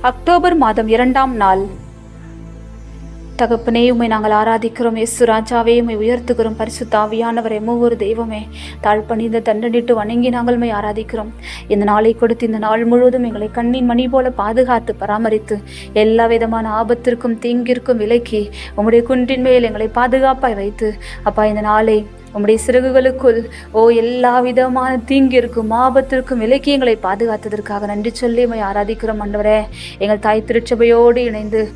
October மாதம் இரண்டாம் நாள். தகப்பனே உமை நாங்கள் ஆராதிக்கிறோம். எஸ் ராஜாவே உமை உயர்த்துகிறோம். பரிசுத்த ஆவியானவரே ஒவ்வொரு தெய்வமே தாழ்பணிந்த தண்டனிட்டு வணங்கி நாங்கள் ஆராதிக்கிறோம். இந்த நாளை கொடுத்து இந்த நாள் முழுவதும் எங்களை கண்ணின் மணி போல பாதுகாத்து பராமரித்து எல்லா விதமான ஆபத்திற்கும் தீங்கிற்கும் விலக்கி உம்முடைய குன்றின் மேல் எங்களை பாதுகாப்பாய் வைத்து அப்பா இந்த நாளை உம்முடைய சிறகுகளுக்குள் ஓ எல்லா விதமான தீங்கிற்கும் ஆபத்திற்கும் இலக்கியங்களை பாதுகாத்ததற்காக நன்றி சொல்லி ஆராதிக்கிறோம் ஆண்டவரே. எங்கள் தாய் திருச்சபையோடு இணைந்து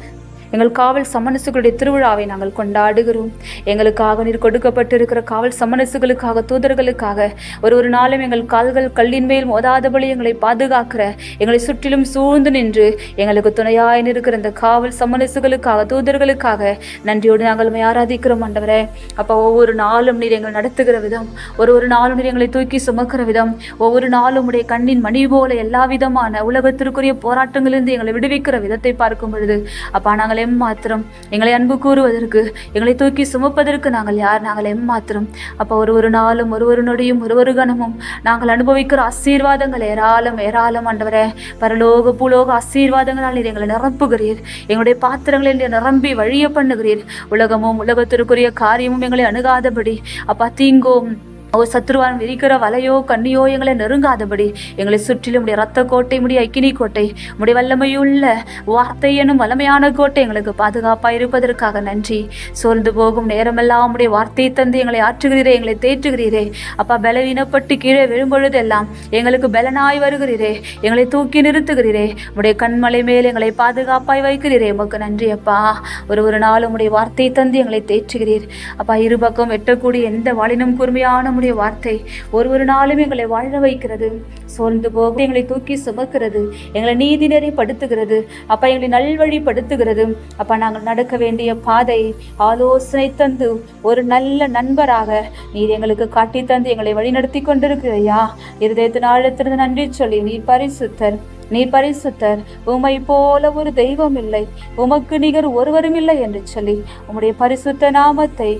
எங்கள் காவல் சமனசுகளுடைய திருவிழாவை நாங்கள் கொண்டாடுகிறோம். எங்களுக்காக நீர் கொடுக்கப்பட்டிருக்கிற காவல் சமனசுகளுக்காக தூதர்களுக்காக ஒரு ஒரு நாளும் எங்கள் கால்கள் கல்லின் மேல் மோதாதபடி எங்களை பாதுகாக்கிற எங்களை சுற்றிலும் சூழ்ந்து நின்று எங்களுக்கு துணையாய் நிற்கிற இந்த காவல் சமனசுகளுக்காக தூதர்களுக்காக நன்றியோடு நாங்கள் ஆராதிக்கிறோம் ஆண்டவரே. அப்போ ஒவ்வொரு நாளும் நீர் எங்களை நடத்துகிற விதம் ஒரு ஒரு நாளும் நீர் எங்களை தூக்கி சுமக்கிற விதம் ஒவ்வொரு நாளும் உடைய கண்ணின் மணி போல எல்லா விதமான உலகத்திற்குரிய போராட்டங்களிலிருந்து எங்களை விடுவிக்கிற விதத்தை பார்க்கும் பொழுது அப்பா நாங்கள் எம்மாத்திரம் எங்களை அன்பு கூறுவதற்கு எங்களை தூக்கி சுமப்பதற்கு நாங்கள் யார்? நாங்கள் எம்மாத்திரம். அப்போ ஒரு ஒரு நாளும் ஒரு ஒரு நொடியும் ஒரு ஒரு கணமும் நாங்கள் அனுபவிக்கிற ஆசீர்வாதங்கள் ஏராளம் ஏராளம் ஆண்டவரே. பரலோக புலோக ஆசீர்வாதங்களால் நீர் எங்களை நிரப்புகிறீர். எங்களுடைய பாத்திரங்களை நீர் நிரம்பி வழிய பண்ணுகிறீர். உலகமும் உலகத்திற்குரிய காரியமும் எங்களை அணுகாதபடி. அப்பா தீங்கோம் ஓ சத்ருவான் விரிக்கிற வலையோ கண்ணியோ எங்களை நெருங்காதபடி. எங்களை சுற்றிலும் உடைய ரத்த கோட்டை முடிய அக்கினி கோட்டை உடைய வல்லமையுள்ள வார்த்தை எனும் வல்லமையான கோட்டை எங்களுக்கு பாதுகாப்பாக இருப்பதற்காக நன்றி. சோர்ந்து போகும் நேரமெல்லாம் உடைய வார்த்தையை தந்து எங்களை ஆற்றுகிறீரே எங்களை தேற்றுகிறீரே. அப்பா பலவீனப்பட்டு கீழே விழும்பொழுதெல்லாம் எங்களுக்கு பலனாய் வருகிறீரே. எங்களை தூக்கி நிறுத்துகிறீரே. உடைய கண்மலை மேல் எங்களை பாதுகாப்பாய் வைக்கிறீரே. உமக்கு நன்றி அப்பா. ஒரு ஒரு நாளும் உடைய வார்த்தையை தந்து எங்களை தேற்றுகிறீர். அப்பா இருபக்கம் வெட்டக்கூடிய எந்த வாளினும் கூர்மையான உம்முடைய வார்த்தை ஒரு ஒரு நாளும் எங்களை வாழ வைக்கிறது. சோர்ந்து போக எங்களை தூக்கி சுமக்கிறது எங்களை நீதி படுத்துகிறது அப்பா எங்களை நல்வழிப்படுத்துகிறது. அப்பா நாங்கள் நடக்க வேண்டிய பாதை ஆலோசனை தந்து ஒரு நல்ல நண்பராக நீர் எங்களுக்கு காட்டி தந்து எங்களை வழிநடத்தி கொண்டிருக்கிறையா இருதயத்தின் ஆழத்திலிருந்து நன்றி சொல்லி நீர் பரிசுத்தர். நீர் பரிசுத்தர் உமை போல ஒரு தெய்வம் இல்லை. உமக்கு நிகர் ஒருவரும் இல்லை என்று சொல்லி உம்முடைய பரிசுத்த நாமத்தை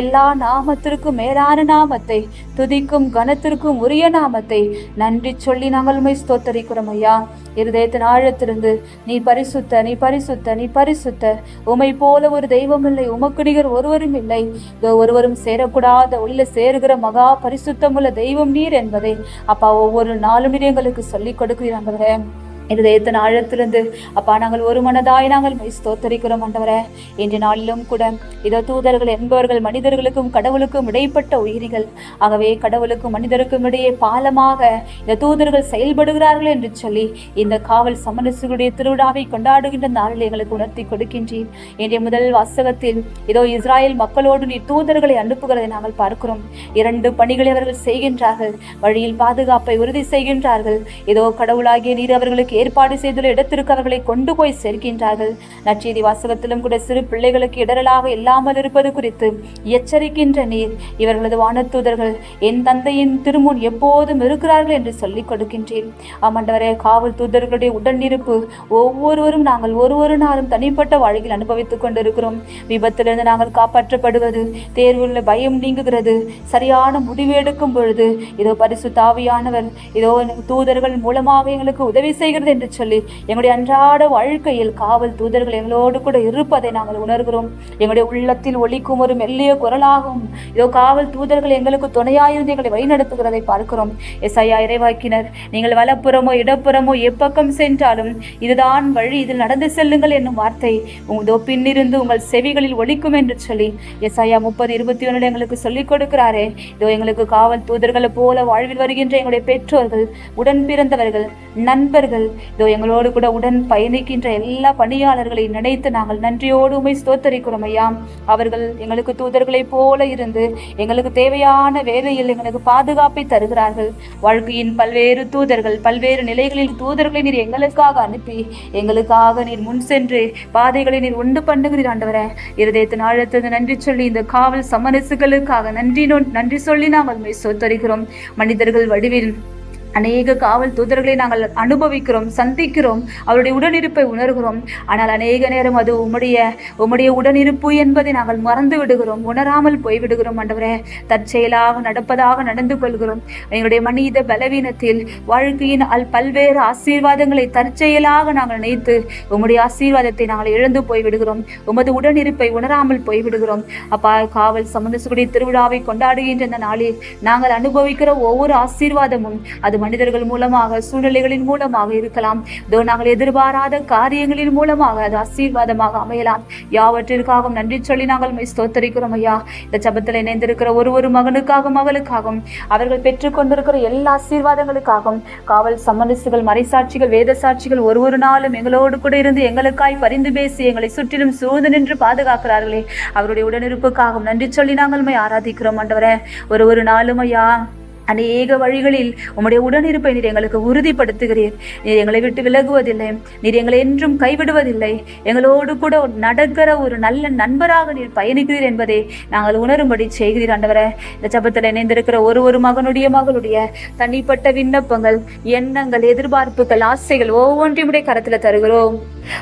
எல்லா நாமத்திற்கும் மேலான நாமத்தை துதிக்கும் கனத்திற்கும் உரிய நாமத்தை நன்றி சொல்லி நாங்கள் உண்மை ஸ்தோத்தரிக்கிறோம் ஐயா. இருதயத்தின் ஆழத்திலிருந்து நீ பரிசுத்த நீ பரிசுத்த நீ பரிசுத்த உமை போல ஒரு தெய்வம் இல்லை உமக்கு நிகர் ஒருவரும் இல்லை. ஒருவரும் சேரக்கூடாத உள்ள சேருகிற மகா பரிசுத்தமுள்ள தெய்வம் நீர் என்பதை அப்பா ஒவ்வொரு நாளும் நீர் எங்களுக்கு சொல்லிக் கொடுக்கிறாங்க இருதயத்தின் ஆழத்திலிருந்து அப்பா நாங்கள் ஒரு மனதாய் நாங்கள் ஸ்தோத்தரிக்கிறோம் ஆண்டவரே. இன்று நாளிலும் கூட இதோ தூதர்கள் என்பவர்கள் மனிதர்களுக்கும் கடவுளுக்கும் இடைப்பட்ட உயிரிகள். ஆகவே கடவுளுக்கும் மனிதருக்கும் இடையே பாலமாக இந்த தூதர்கள் செயல்படுகிறார்கள் என்று சொல்லி இந்த காவல் சமரசுகளுடைய திருவிழாவை கொண்டாடுகின்ற நாளில் எங்களுக்கு உணர்த்தி கொடுக்கின்றேன் இன்றைய முதல் வாசகத்தில் இதோ இஸ்ராயல் மக்களோடு நீ தூதர்களை அனுப்புகிறதை நாங்கள் பார்க்கிறோம். இரண்டு பணிகளை அவர்கள் செய்கின்றார்கள். வழியில் பாதுகாப்பை உறுதி செய்கின்றார்கள். இதோ கடவுளாகிய நீர் அவர்களுக்கு ஏற்பாடு செய்துள்ள இடத்திற்கு அவர்களை கொண்டு போய் சேர்க்கின்றார்கள். நற்செய்தி வாசகத்திலும் கூட சிறு பிள்ளைகளுக்கு இடரலாக இல்லாமல் இருப்பது குறித்து எச்சரிக்கின்ற நீர் இவர்களது வானத்தூதர்கள் என் தந்தையின் திருமுன் எப்போதும் இருக்கிறார்கள் என்று சொல்லிக் கொடுக்கின்றேன். ஆமாண்டவரே காவல் தூதர்களுடைய உடனிருப்பு ஒவ்வொருவரும் நாங்கள் ஒரு ஒரு நாளும் தனிப்பட்ட வாழ்க்கையில் அனுபவித்துக் கொண்டிருக்கிறோம். விபத்திலிருந்து நாங்கள் காப்பாற்றப்படுவது தேர்வுள்ள பயம் நீங்குகிறது. சரியான முடிவு எடுக்கும் பொழுது இதோ பரிசு தாவியானவர் இதோ தூதர்கள் மூலமாக எங்களுக்கு உதவி செய்கிறது என்று சொல்லி எங்களுடைய அன்றாட வாழ்க்கையில் காவல் தூதர்கள் எங்களோடு கூட இருப்பதை நாங்கள் உணர்கிறோம். எங்களுடைய உள்ளத்தில் ஒழிக்கும் ஒரு மெல்லிய குரலாகும் இதோ காவல் தூதர்கள் எங்களுக்கு துணையாயிருந்து எங்களை வழிநடத்துகிறதை பார்க்கிறோம். எஸ்ஐயா இறைவாக்கினர் நீங்கள் வலப்புறமோ இடப்புறமோ எப்பக்கம் சென்றாலும் இதுதான் வழி இதில் நடந்து செல்லுங்கள் என்னும் வார்த்தை இதோ பின்னிருந்து உங்கள் செவிகளில் ஒலிக்கும் என்று சொல்லி எஸ்ஐயா முப்பது இருபத்தி ஒன்றில் எங்களுக்கு சொல்லிக் கொடுக்கிறாரே. இதோ எங்களுக்கு காவல் தூதர்களை போல வாழ்வில் வருகின்ற எங்களுடைய பெற்றோர்கள் உடன் பிறந்தவர்கள் நண்பர்கள் இதோ எங்களோடு கூட உடன் பயணிக்கின்ற எல்லா பணியாளர்களை நினைத்து நாங்கள் நன்றியோடு உமை ஸ்தோத்தரிக்கிறோம் ஐயா. அவர்கள் எங்களுக்கு தூதர்களைப் போல இருந்து எங்களுக்கு தேவையான வேலையில் எங்களுக்கு பாதுகாப்பை தருகிறார்கள். வாழ்க்கையின் பல்வேறு தூதர்கள் பல்வேறு நிலைகளில் தூதர்களை நீர் எங்களுக்காக அனுப்பி எங்களுக்காக நீர் முன் சென்று பாதைகளை நீர் உண்டு பண்ணுகிறீர் ஆண்டவரே. இருதயத்தின் ஆழத்திற்கு நன்றி சொல்லி இந்த காவல் சமரசுகளுக்காக நன்றி நன்றி சொல்லி நாங்கள் உண்மை சொத்தரிக்கிறோம் மனிதர்கள் வடிவில் அநேக காவல் தூதர்களை நாங்கள் அனுபவிக்கிறோம் சந்திக்கிறோம் அவருடைய உடனிருப்பை உணர்கிறோம். ஆனால் அநேக நேரம் அது உம்முடைய உம்முடைய உடனிருப்பு என்பதை நாங்கள் மறந்து விடுகிறோம் உணராமல் போய்விடுகிறோம் ஆண்டவரே. தற்செயலாக நடப்பதாக நடந்து கொள்கிறோம். எங்களுடைய மனித பலவீனத்தில் வாழ்க்கையின் அல் பல்வேறு ஆசீர்வாதங்களை தற்செயலாக நாங்கள் நினைத்து உம்முடைய ஆசீர்வாதத்தை நாங்கள் இழந்து போய்விடுகிறோம். உமது உடனிருப்பை உணராமல் போய்விடுகிறோம். அப்பா காவல் சம்பந்தசுடைய திருவிழாவை கொண்டாடுகின்ற இந்த நாளில் நாங்கள் அனுபவிக்கிற ஒவ்வொரு ஆசீர்வாதமும் அது மனிதர்கள் மூலமாக சூழ்நிலைகளின் மூலமாக இருக்கலாம். இதோ நாங்கள் எதிர்பாராத காரியங்களின் மூலமாக அது ஆசீர்வாதமாக அமையலாம். யாவற்றிற்காகவும் நன்றி சொல்லி நாங்கள் ஸ்தோத்தரிக்கிறோம் ஐயா. இந்த சபத்தில் இணைந்திருக்கிற ஒரு ஒரு மகனுக்காகவும் மகளுக்காகவும் அவர்கள் பெற்றுக்கொண்டிருக்கிற எல்லா ஆசீர்வாதங்களுக்காகவும் காவல் சம்மனசுகள் மறைசாட்சிகள் வேத சாட்சிகள் ஒரு ஒரு நாளும் எங்களோடு கூட இருந்து எங்களுக்காய் பரிந்து பேசி எங்களை சுற்றிலும் சூழ்ந்து நின்று பாதுகாக்கிறார்களே. அவருடைய உடனிருப்புக்காகவும் நன்றி சொல்லி நாங்கள் ஆராதிக்கிறோம் ஆண்டவரே. ஒரு ஒரு நாளும் ஐயா. அநேக வழிகளில் உம்முடைய உடனிருப்பை நீர் எங்களுக்கு உறுதிப்படுத்துகிறீர். நீர் எங்களை விட்டு விலகுவதில்லை. நீர் எங்களை என்றும் கைவிடுவதில்லை. எங்களோடு கூட நடக்கிற ஒரு நல்ல நண்பராக நீர் பயணிக்கிறீர் என்பதை நாங்கள் உணரும்படி செய்கிறீர் ஆண்டவரை. இந்த சபத்தில் இணைந்திருக்கிற ஒரு ஒரு மகனுடைய மகளுடைய தனிப்பட்ட விண்ணப்பங்கள் எண்ணங்கள் எதிர்பார்ப்புகள் ஆசைகள் ஒவ்வொன்றையும் உடைய கரத்தில் தருகிறோம்.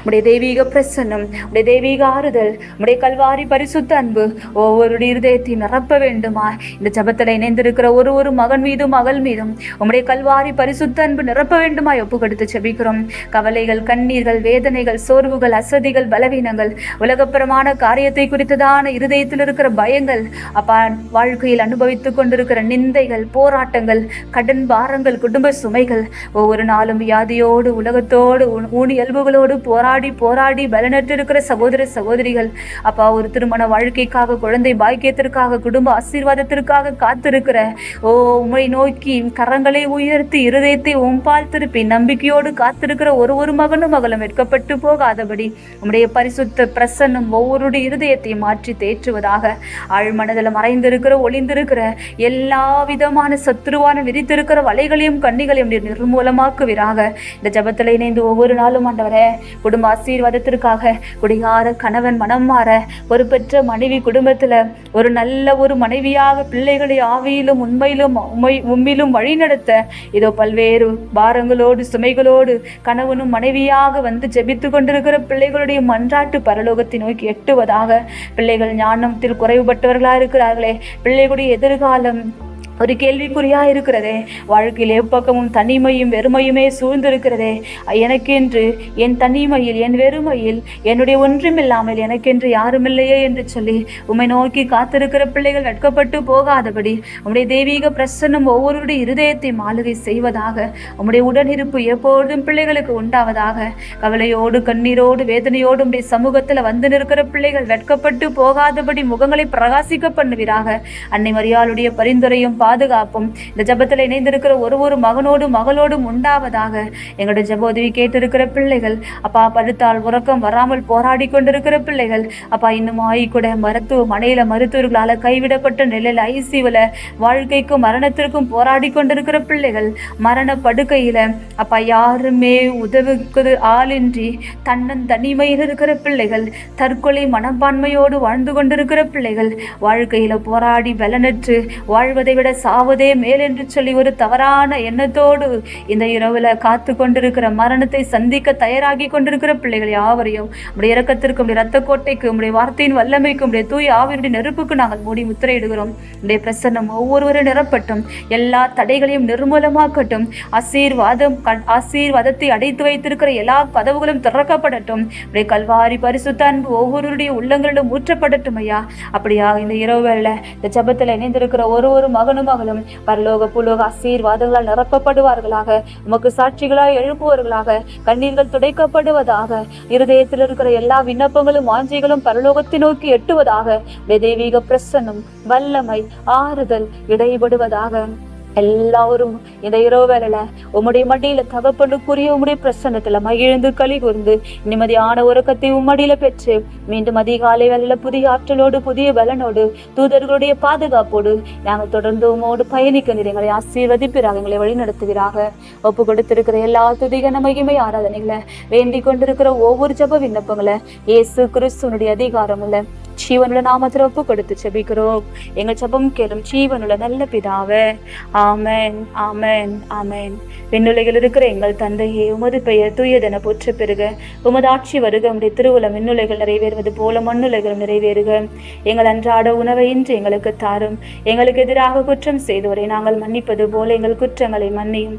உடைய தெய்வீக பிரசன்னம் உடைய தெய்வீக ஆறுதல் உடைய கல்வாரி பரிசுத்த அன்பு ஒவ்வொருடைய இருதயத்தை நிரப்ப வேண்டுமா? இந்த ஜபத்தில் இணைந்திருக்கிற ஒரு ஒரு மகன் மீதும் மகள் மீதும் உம்முடைய கல்வாரி பரிசுத்த அன்பு நிரப்ப வேண்டுமாய் ஒப்பு கொடுத்து செபிக்கிறோம். கவலைகள் கண்ணீர்கள் வேதனைகள் சோர்வுகள் அசதிகள் பலவீனங்கள் உலகப்புறமான காரியத்தை குறித்ததான இருதயத்தில் இருக்கிற பயங்கள் அப்பா வாழ்க்கையில் அனுபவித்துக் கொண்டிருக்கிற நிந்தைகள் போராட்டங்கள் கடன் பாரங்கள் குடும்ப சுமைகள் ஒவ்வொரு நாளும் வியாதியோடு உலகத்தோடு ஊ- ஊனி போராடி போராடி பலனற்று இருக்கிற சகோதர சகோதரிகள் அப்பா ஒரு திருமண வாழ்க்கைக்காக குழந்தை பாக்கியத்திற்காக குடும்ப ஆசீர்வாதத்திற்காக காத்திருக்கிற ஓ உம்மை நோக்கி கரங்களை உயர்த்தி இருதயத்தை உம்பால் திருப்பி நம்பிக்கையோடு காத்திருக்கிற ஒரு ஒரு மகனும் மகளும் வெட்கப்பட்டு போகாதபடி உம்முடைய பரிசுத்த பிரசன்னம் ஒவ்வொருடைய இருதயத்தையும் மாற்றி தேற்றுவதாக. ஆழ்மனதில் மறைந்திருக்கிற ஒளிந்திருக்கிற எல்லா விதமான சத்துருவான விரித்திருக்கிற வலைகளையும் கண்ணிகளையும் நீர் நிர்மூலமாக்குவீராக. இந்த ஜபத்தில் இணைந்து ஒவ்வொரு நாளும் ஆண்டவரே குடும்ப ஆசீர்வாதத்திற்காக குடிகார கணவன் மனம் மாற ஒரு பெற்ற மனைவி குடும்பத்தில் ஒரு நல்ல ஒரு மனைவியாக பிள்ளைகளை ஆவியிலும் உண்மையிலும் உண்மை உம்மிலும் வழிநடத்த. இதோ பல்வேறு பாரங்களோடு சுமைகளோடு கணவனும் மனைவியாக வந்து ஜெபித்து கொண்டிருக்கிற பிள்ளைகளுடைய மன்றாட்டு பரலோகத்தை நோக்கி எட்டுவதாக. பிள்ளைகள் ஞானத்தில் குறைவுபட்டவர்களாக இருக்கிறார்களே பிள்ளைகளுடைய எதிர்காலம் ஒரு கேள்விக்குறியா இருக்கிறதே. வாழ்க்கையில் எப்பக்கமும் தனிமையும் வெறுமையுமே சூழ்ந்திருக்கிறதே. எனக்கென்று என் தனிமையில் என் வெறுமையில் என்னுடைய ஒன்றுமில்லாமல் எனக்கென்று யாருமில்லையே என்று சொல்லி உம்மை நோக்கி காத்திருக்கிற பிள்ளைகள் வெட்கப்பட்டு போகாதபடி உம்முடைய தெய்வீக பிரசன்னம் ஒவ்வொருடைய இருதயத்தை மாளுகை செய்வதாக உம்முடைய உடனிருப்பு எப்பொழுதும் பிள்ளைகளுக்கு உண்டாவதாக கவலையோடு கண்ணீரோடு வேதனையோடு உடைய சமூகத்தில் வந்து நிற்கிற பிள்ளைகள் வெட்கப்பட்டு போகாதபடி முகங்களை பிரகாசிக்க பண்ணுவீராக. அன்னை மரியாளுடைய பரிந்துரையும் பா பாதுகாப்பும். இந்த ஜெபத்தில் இணைந்திருக்கிற ஒரு ஒரு மகனோடும் மகளோடும் உண்டாவதாக எங்களுடைய ஜெப உதவி கேட்டிருக்கிற பிள்ளைகள். அப்பா படுத்தால் உறக்கம் வராமல் போராடி கொண்டிருக்கிற பிள்ளைகள். அப்பா இன்னும் ஆயிக்கூட மருத்துவமனையில மருத்துவர்களால் கைவிடப்பட்ட நிலையில் ஐசியூவில் வாழ்க்கைக்கும் மரணத்திற்கும் போராடி கொண்டிருக்கிற பிள்ளைகள். மரண படுக்கையில் அப்பா யாருமே உதவுக்கு ஆளின்றி தன்னன் தனிமையில் இருக்கிற பிள்ளைகள். தற்கொலை மனப்பான்மையோடு வாழ்ந்து கொண்டிருக்கிற பிள்ளைகள். வாழ்க்கையில் போராடி பலனற்று வாழ்வதை விட சாவதே மேல் என்று சொல்லி ஒரு தவறான எண்ணத்தோடு இந்த இரவுல காத்து கொண்டிருக்கிற மரணத்தை சந்திக்க தயாராகி கொண்டிருக்கிற பிள்ளைகள் யாவரையும் உடைய இரக்கத்திற்கும் உடைய ரத்த கோட்டைக்கு உடைய வார்த்தையின் வல்லமைக்கும் உடைய தூய் ஆவியுடைய நெருப்புக்கு நாங்கள் மூடி முத்திரையிடுகிறோம். உடைய பிரசன்னம் ஒவ்வொருவரும் நிரப்பட்டும். எல்லா தடைகளையும் நிர்மூலமாக்கட்டும். ஆசீர்வாதம் ஆசீர்வாதத்தை அடைத்து வைத்திருக்கிற எல்லா கதவுகளும் திறக்கப்படட்டும். உடைய கல்வாரி பரிசுத்த அன்பு ஒவ்வொருவருடைய உள்ளங்களிலும் ஊற்றப்படட்டும் ஐயா. அப்படியா இந்த இரவு வேலை இந்த ஜபத்தில் இணைந்திருக்கிற ஒரு ஒரு மகனும் மகளும் பரலோக புலோக ஆசீர்வாதங்களால் நிரப்பப்படுவார்களாக. உமக்கு சாட்சிகளாய் எழுப்புவர்களாக. கண்ணீர்கள் துடைக்கப்படுவதாக. இருதயத்தில் இருக்கிற எல்லா விண்ணப்பங்களும் வாஞ்சிகளும் பரலோகத்தை நோக்கி எட்டுவதாக. தெய்வீக பிரசன்னம் வல்லமை ஆறுதல் இடைபடுவதாக. எல்லாரும் இந்த இரவு வேலையில உம்முடைய மடியில தகப்பனுக்குரிய உம்முடைய பிரசன்னத்துல மகிழ்ந்து களி கூர்ந்து நிம்மதியான உறக்கத்தை உம்மடியில பெற்று மீண்டும் அதிகாலை வேலையில புதிய ஆற்றலோடு புதிய பலனோடு தூதர்களுடைய பாதுகாப்போடு நாங்கள் தொடர்ந்து உம்மோடு பயணிக்க நீர் எங்களை ஆசீர்வதிப்பிறாக எங்களை வழிநடத்துவீராக. ஒப்பு கொடுத்திருக்கிற எல்லா துதிகன மகிமை ஆராதனைகளை வேண்டிக் கொண்டிருக்கிற ஒவ்வொரு ஜப விண்ணப்பங்களை இயேசு கிறிஸ்துவனுடைய அதிகாரம் உள்ள ஜீவனுள்ள நாமத்தில் ஒப்பு கொடுத்து செபிக்கிறோம் எங்கள் செபம் கேளும் ஜீவனுள்ள நல்ல பிதாவே ஆமேன் ஆமேன் ஆமேன். விண்ணுலகில் இருக்கிற எங்கள் தந்தையே உமது பெயர் தூயதென போற்ற பெறுக. உமது ஆட்சி வருக உடைய திருவுளம் விண்ணுலைகள் நிறைவேறுவது போல மண்ணுலைகளும் நிறைவேறுக. எங்கள் அன்றாட உணவை இன்று எங்களுக்கு தாரும். எங்களுக்கு எதிராக குற்றம் செய்தோரை நாங்கள் மன்னிப்பது போல எங்கள் குற்றங்களை மன்னியும்.